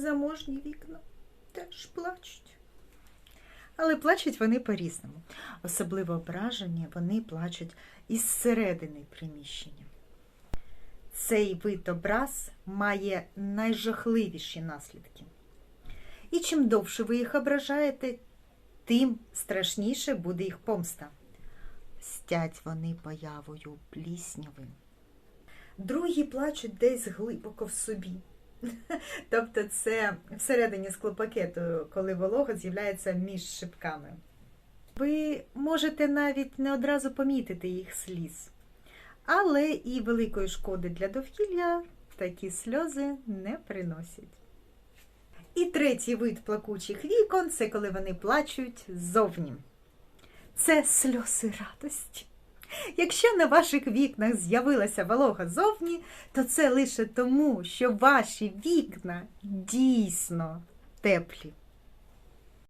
заможні вікна теж плачуть. Але плачуть вони по-різному. Особливо ображені вони плачуть із середини приміщення. Цей вид образ має найжахливіші наслідки. І чим довше ви їх ображаєте, тим страшніше буде їх помста. Стять вони появою плісняви. Другі плачуть десь глибоко в собі. Тобто це всередині склопакету, коли волога з'являється між шипками. Ви можете навіть не одразу помітити їх сліз. Але і великої шкоди для довкілля такі сльози не приносять. І третій вид плакучих вікон це коли вони плачуть ззовні. Це сльози радості. Якщо на ваших вікнах з'явилася волога зовні, то це лише тому, що ваші вікна дійсно теплі.